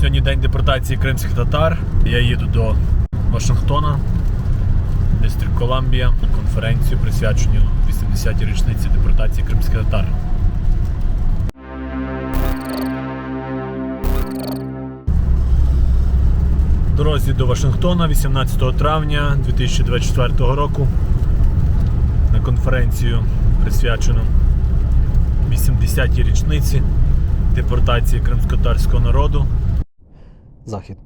Сьогодні день депортації кримських татар. Я їду до Вашингтона, Дистрикт Колумбія, на конференцію, присвячену 80-й річниці депортації кримських татар. Дорозі до Вашингтона 18 травня 2024 року на конференцію, присвячену 80-й річниці депортації кримськотарського народу. Захід,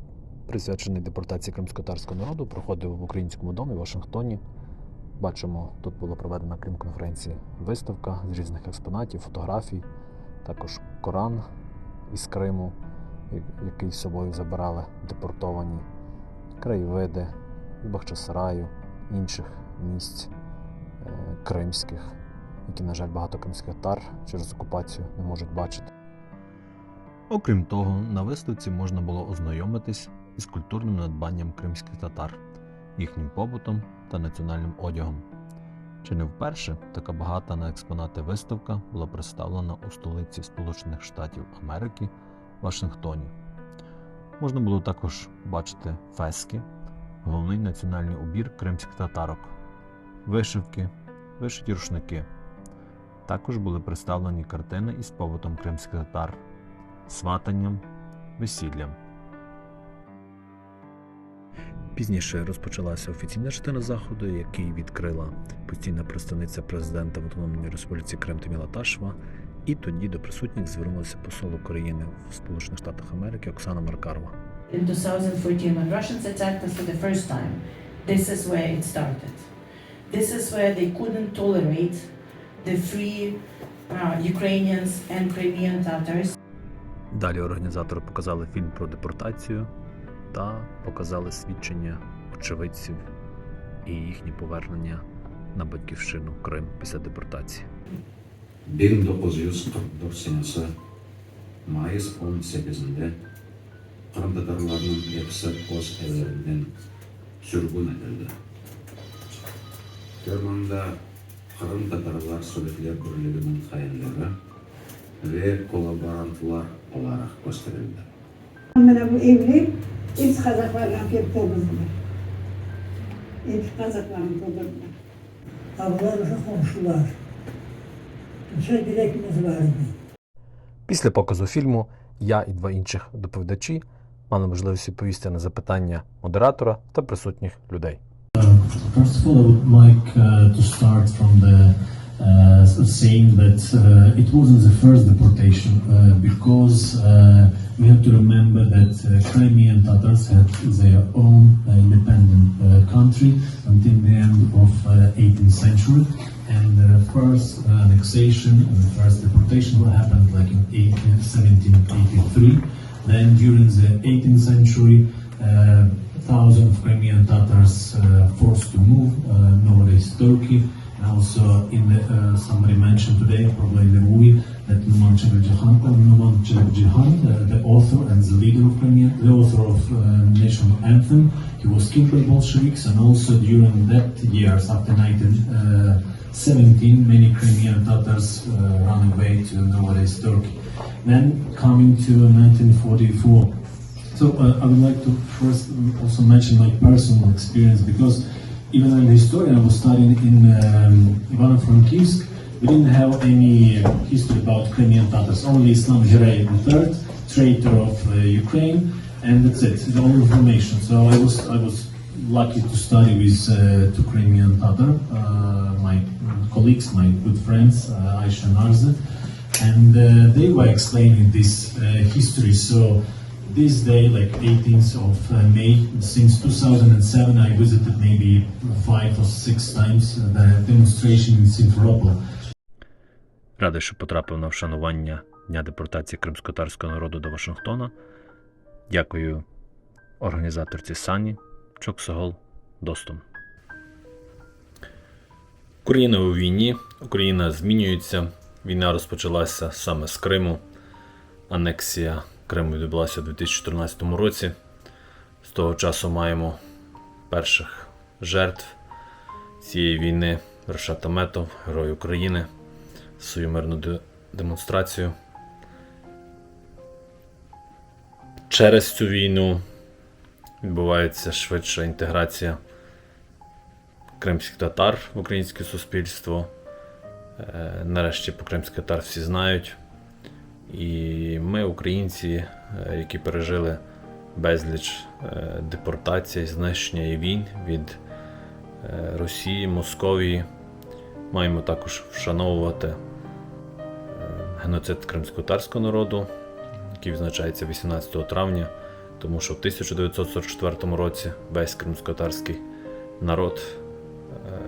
присвячений депортації кримськотарського народу, проходив в українському домі в Вашингтоні. Бачимо, тут була проведена крім конференції виставка з різних експонатів, фотографій, також Коран із Криму, який з собою забирали депортовані, краєвиди Бахчисараю, інших місць е, кримських, які, на жаль, багато кримських татар через окупацію не можуть бачити. Окрім того, на виставці можна було ознайомитись із культурним надбанням кримських татар, їхнім побутом та національним одягом. Чи не вперше така багата на експонати виставка була представлена у столиці Сполучених Штатів Америки Вашингтоні. Можна було також бачити фески, головний національний убір кримських татарок, вишивки, вишиті рушники. Також були представлені картини із побутом кримських татар сватанням, весіллям. Пізніше розпочалася офіційна частина заходу, який відкрила постійна представниця президента в Автономній Республіці Крим Таміла Ташева. І тоді до присутніх звернулася посол України в Сполучених Штатах Америки Оксана Маркарова. in 2014 when Russians attacked us for the first time, this is where it started. This is where they couldn't tolerate the free uh, Ukrainians and Crimean Tatars. Далі організатори показали фільм про депортацію та показали свідчення очевидців і їхнє повернення на батьківщину Крим після депортації. 1944 senesi Mayıs 18'inde Kırım Tatarlarının hepsi Koz evlerinden sürgün edildi. Germanda Kırım Tatarlar Sovyetler Birliği'nin hayalleri ve kolaborantlar olarak gösterildi. Bana bu evli ilk Kazaklarla hep bozuldu. İlk Kazaklarla bozuldu. Ablalar вже komşular. Ще direktimiz var idi. Після показу фільму я і два інших доповідачі мали можливість відповісти на запитання модератора та присутніх людей. Uh, First of all, I would like uh, to start from the uh, saying that uh, it wasn't the first deportation uh, because uh, we have to remember that uh, Crimean Tatars had their own uh, independent uh, country until the end of uh, 18th century. And the first uh, annexation and the first deportation happened like in 18, 1783. Then during the 18th century, probably the movie, that Numan uh, Numan uh, the author and the leader of Crimean, the author of uh, national anthem, he was killed by Bolsheviks, and also during that years after 1917, many Crimean Tatars uh, ran away to nowadays Turkey. Then coming to 1944, so uh, I would like to first also mention my personal experience because even as a historian, I was studying in um, Ivano-Frankivsk. We didn't have any history about Crimean Tatars, only Islam Giray III, traitor of uh, Ukraine, and that's it. The only information. So I was I was lucky to study with uh, two Crimean Tatar, uh, my colleagues, my good friends, uh, Aisha and Arze, and uh, they were explaining this uh, history. So this day, like 18th of uh, May, since 2007, I visited maybe five or six times the demonstration in Simferopol. Радий, що потрапив на вшанування Дня депортації кримськотарського народу до Вашингтона. Дякую організаторці Сані Чоксогол Достом. Україна у війні. Україна змінюється. Війна розпочалася саме з Криму. Анексія Криму відбулася у 2014 році. З того часу маємо перших жертв цієї війни Рашат Аметов, Герой України свою мирну де- демонстрацію. через цю війну відбувається швидша інтеграція кримських татар в українське суспільство. Е, Нарешті про кримських татар всі знають. І ми, українці, е, які пережили безліч е, депортацій, знищення і війн від Росії, Московії, маємо також вшановувати геноцид кримсько-татарського народу, який відзначається 18 травня, тому що в 1944 році весь кримсько-татарський народ е,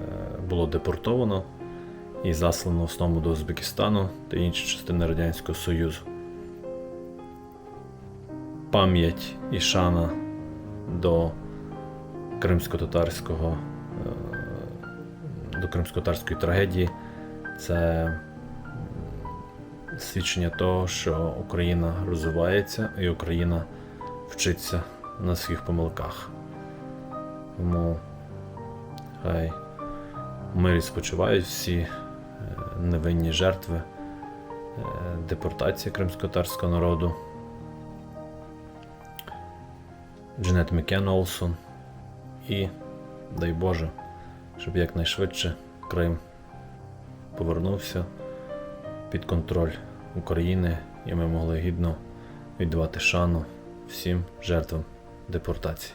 було депортовано і заслано в основному до Узбекистану та інші частини Радянського Союзу. Пам'ять і шана до кримсько-татарського е, до кримсько-татарської трагедії це свідчення того, що Україна розвивається і Україна вчиться на своїх помилках. Тому хай мирі спочивають всі е, невинні жертви е, депортації кримсько-татарського народу. Дженет Мікен Олсон. І дай Боже, щоб якнайшвидше Крим повернувся під контроль України і ми могли гідно віддавати шану всім жертвам депортації.